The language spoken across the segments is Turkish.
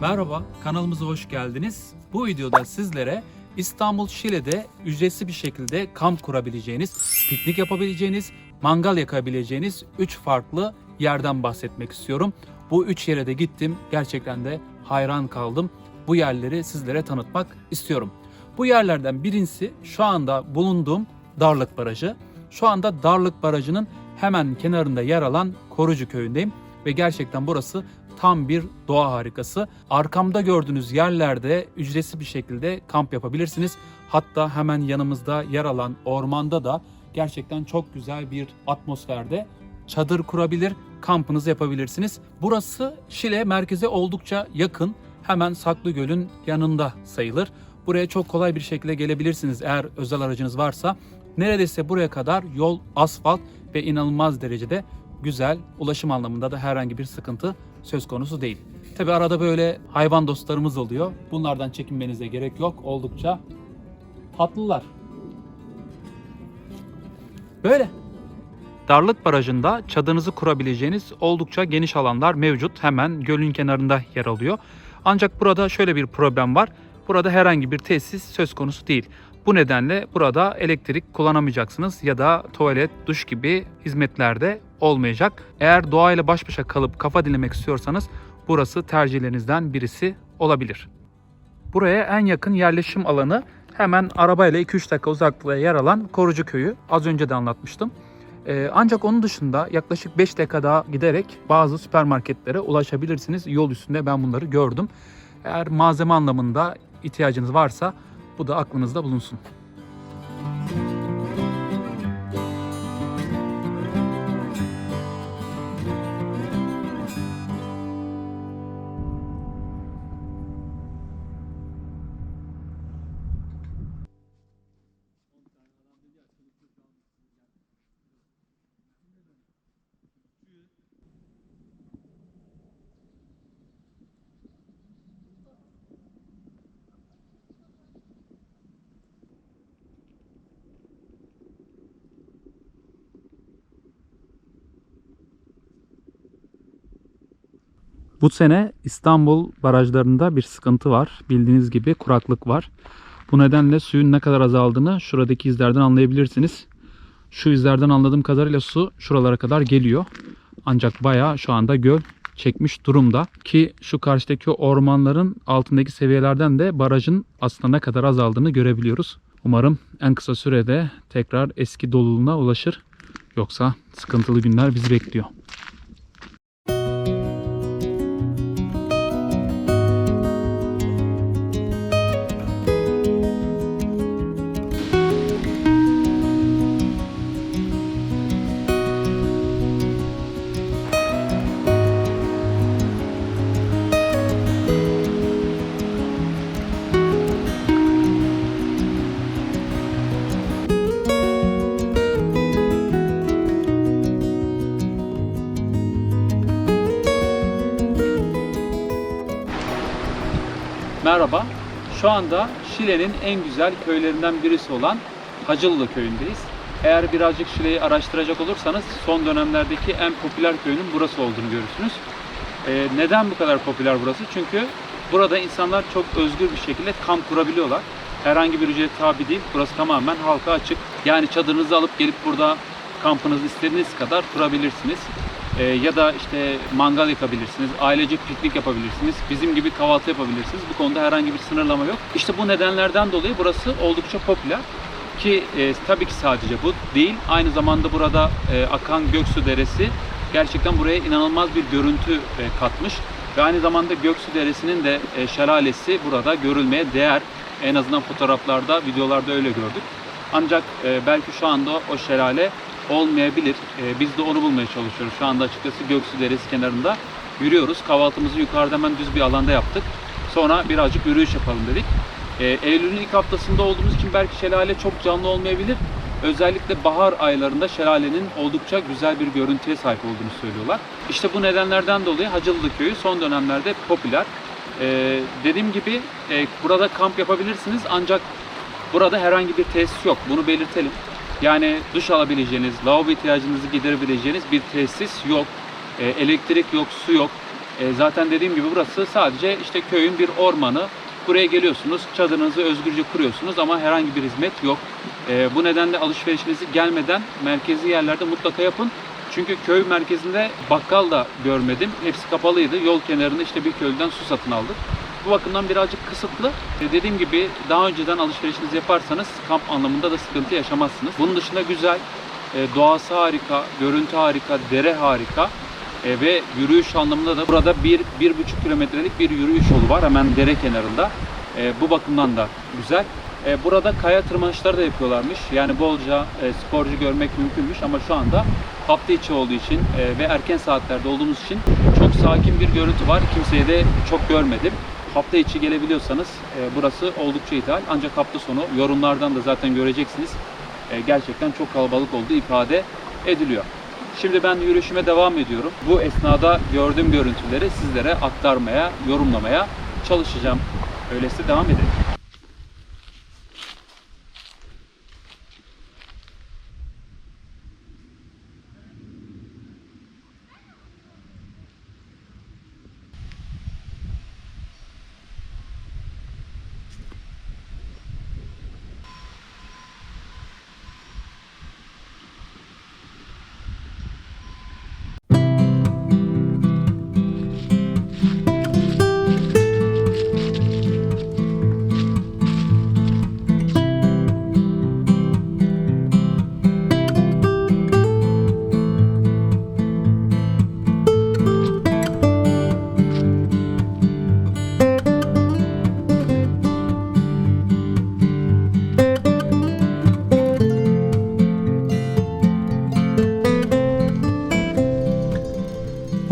Merhaba, kanalımıza hoş geldiniz. Bu videoda sizlere İstanbul Şile'de ücretsiz bir şekilde kamp kurabileceğiniz, piknik yapabileceğiniz, mangal yakabileceğiniz 3 farklı yerden bahsetmek istiyorum. Bu 3 yere de gittim. Gerçekten de hayran kaldım. Bu yerleri sizlere tanıtmak istiyorum. Bu yerlerden birincisi şu anda bulunduğum Darlık Barajı. Şu anda Darlık Barajı'nın hemen kenarında yer alan Korucu Köyü'ndeyim ve gerçekten burası tam bir doğa harikası. Arkamda gördüğünüz yerlerde ücretsiz bir şekilde kamp yapabilirsiniz. Hatta hemen yanımızda yer alan ormanda da gerçekten çok güzel bir atmosferde çadır kurabilir, kampınızı yapabilirsiniz. Burası Şile merkeze oldukça yakın. Hemen Saklıgöl'ün yanında sayılır. Buraya çok kolay bir şekilde gelebilirsiniz eğer özel aracınız varsa. Neredeyse buraya kadar yol asfalt ve inanılmaz derecede güzel. Ulaşım anlamında da herhangi bir sıkıntı söz konusu değil. Tabi arada böyle hayvan dostlarımız oluyor. Bunlardan çekinmenize gerek yok. Oldukça tatlılar. Böyle. Darlık Barajı'nda çadırınızı kurabileceğiniz oldukça geniş alanlar mevcut. Hemen gölün kenarında yer alıyor. Ancak burada şöyle bir problem var. Burada herhangi bir tesis söz konusu değil. Bu nedenle burada elektrik kullanamayacaksınız ya da tuvalet, duş gibi hizmetlerde olmayacak. Eğer doğayla baş başa kalıp kafa dinlemek istiyorsanız burası tercihlerinizden birisi olabilir. Buraya en yakın yerleşim alanı hemen arabayla 2-3 dakika uzaklığa yer alan Korucu Köyü. Az önce de anlatmıştım. Ee, ancak onun dışında yaklaşık 5 dakika daha giderek bazı süpermarketlere ulaşabilirsiniz. Yol üstünde ben bunları gördüm. Eğer malzeme anlamında ihtiyacınız varsa bu da aklınızda bulunsun. Bu sene İstanbul barajlarında bir sıkıntı var. Bildiğiniz gibi kuraklık var. Bu nedenle suyun ne kadar azaldığını şuradaki izlerden anlayabilirsiniz. Şu izlerden anladığım kadarıyla su şuralara kadar geliyor. Ancak bayağı şu anda göl çekmiş durumda. Ki şu karşıdaki ormanların altındaki seviyelerden de barajın aslında ne kadar azaldığını görebiliyoruz. Umarım en kısa sürede tekrar eski doluluğuna ulaşır. Yoksa sıkıntılı günler bizi bekliyor. Şu anda Şile'nin en güzel köylerinden birisi olan Hacılı köyündeyiz. Eğer birazcık Şile'yi araştıracak olursanız son dönemlerdeki en popüler köyünün burası olduğunu görürsünüz. Ee, neden bu kadar popüler burası? Çünkü burada insanlar çok özgür bir şekilde kamp kurabiliyorlar. Herhangi bir ücret tabi değil. Burası tamamen halka açık. Yani çadırınızı alıp gelip burada kampınızı istediğiniz kadar kurabilirsiniz. Ee, ya da işte mangal yakabilirsiniz, ailece piknik yapabilirsiniz, bizim gibi kahvaltı yapabilirsiniz. Bu konuda herhangi bir sınırlama yok. İşte bu nedenlerden dolayı burası oldukça popüler. Ki e, tabii ki sadece bu değil. Aynı zamanda burada e, akan Göksu Deresi gerçekten buraya inanılmaz bir görüntü e, katmış. Ve aynı zamanda Göksu Deresi'nin de e, şelalesi burada görülmeye değer. En azından fotoğraflarda, videolarda öyle gördük. Ancak e, belki şu anda o şelale olmayabilir. E, biz de onu bulmaya çalışıyoruz. Şu anda açıkçası Göksu Deresi kenarında yürüyoruz. Kahvaltımızı yukarıda hemen düz bir alanda yaptık. Sonra birazcık yürüyüş yapalım dedik. E, Eylül'ün ilk haftasında olduğumuz için belki şelale çok canlı olmayabilir. Özellikle bahar aylarında şelalenin oldukça güzel bir görüntüye sahip olduğunu söylüyorlar. İşte bu nedenlerden dolayı Hacılı Köyü son dönemlerde popüler. E, dediğim gibi e, burada kamp yapabilirsiniz ancak burada herhangi bir tesis yok. Bunu belirtelim. Yani duş alabileceğiniz, lavabo ihtiyacınızı giderebileceğiniz bir tesis yok. E, elektrik yok, su yok. E, zaten dediğim gibi burası sadece işte köyün bir ormanı. Buraya geliyorsunuz, çadırınızı özgürce kuruyorsunuz ama herhangi bir hizmet yok. E, bu nedenle alışverişinizi gelmeden merkezi yerlerde mutlaka yapın. Çünkü köy merkezinde bakkal da görmedim. Hepsi kapalıydı. Yol kenarında işte bir köylüden su satın aldık. Bu bakımdan birazcık kısıtlı. E, dediğim gibi daha önceden alışverişinizi yaparsanız kamp anlamında da sıkıntı yaşamazsınız. Bunun dışında güzel, e, doğası harika, görüntü harika, dere harika. E, ve yürüyüş anlamında da burada bir, bir buçuk kilometrelik bir yürüyüş yolu var hemen dere kenarında. Bu bakımdan da güzel. Burada kaya tırmanışları da yapıyorlarmış. Yani bolca sporcu görmek mümkünmüş ama şu anda hafta içi olduğu için ve erken saatlerde olduğumuz için çok sakin bir görüntü var. Kimseyi de çok görmedim. Hafta içi gelebiliyorsanız e, burası oldukça ideal. Ancak hafta sonu yorumlardan da zaten göreceksiniz. E, gerçekten çok kalabalık olduğu ifade ediliyor. Şimdi ben yürüyüşüme devam ediyorum. Bu esnada gördüğüm görüntüleri sizlere aktarmaya, yorumlamaya çalışacağım. Öyleyse devam edelim.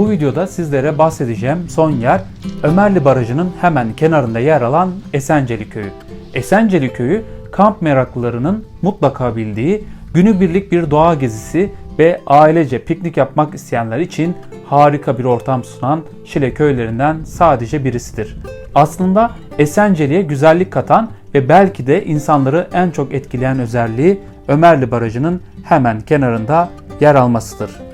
Bu videoda sizlere bahsedeceğim son yer Ömerli Barajı'nın hemen kenarında yer alan Esenceli Köyü. Esenceli Köyü kamp meraklılarının mutlaka bildiği günübirlik bir doğa gezisi ve ailece piknik yapmak isteyenler için harika bir ortam sunan Şile köylerinden sadece birisidir. Aslında Esenceli'ye güzellik katan ve belki de insanları en çok etkileyen özelliği Ömerli Barajı'nın hemen kenarında yer almasıdır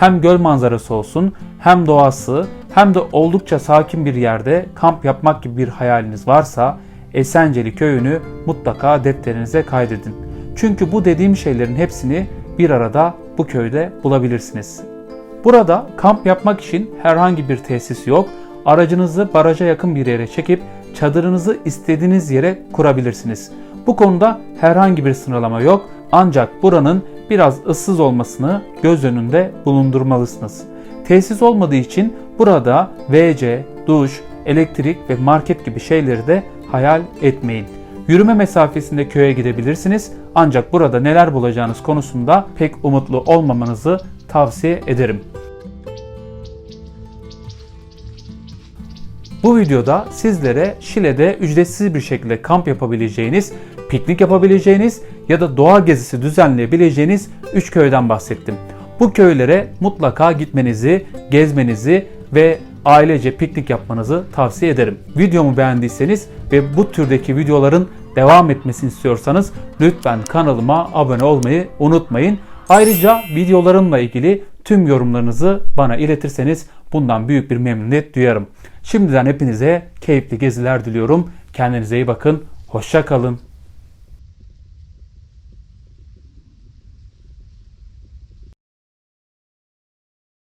hem göl manzarası olsun, hem doğası, hem de oldukça sakin bir yerde kamp yapmak gibi bir hayaliniz varsa Esenceli köyünü mutlaka defterinize kaydedin. Çünkü bu dediğim şeylerin hepsini bir arada bu köyde bulabilirsiniz. Burada kamp yapmak için herhangi bir tesis yok. Aracınızı baraja yakın bir yere çekip çadırınızı istediğiniz yere kurabilirsiniz. Bu konuda herhangi bir sınırlama yok. Ancak buranın biraz ıssız olmasını göz önünde bulundurmalısınız. Tesis olmadığı için burada WC, duş, elektrik ve market gibi şeyleri de hayal etmeyin. Yürüme mesafesinde köye gidebilirsiniz ancak burada neler bulacağınız konusunda pek umutlu olmamanızı tavsiye ederim. Bu videoda sizlere Şile'de ücretsiz bir şekilde kamp yapabileceğiniz, piknik yapabileceğiniz ya da doğa gezisi düzenleyebileceğiniz 3 köyden bahsettim. Bu köylere mutlaka gitmenizi, gezmenizi ve ailece piknik yapmanızı tavsiye ederim. Videomu beğendiyseniz ve bu türdeki videoların devam etmesini istiyorsanız lütfen kanalıma abone olmayı unutmayın. Ayrıca videolarımla ilgili tüm yorumlarınızı bana iletirseniz bundan büyük bir memnuniyet duyarım. Şimdiden hepinize keyifli geziler diliyorum. Kendinize iyi bakın. Hoşça kalın.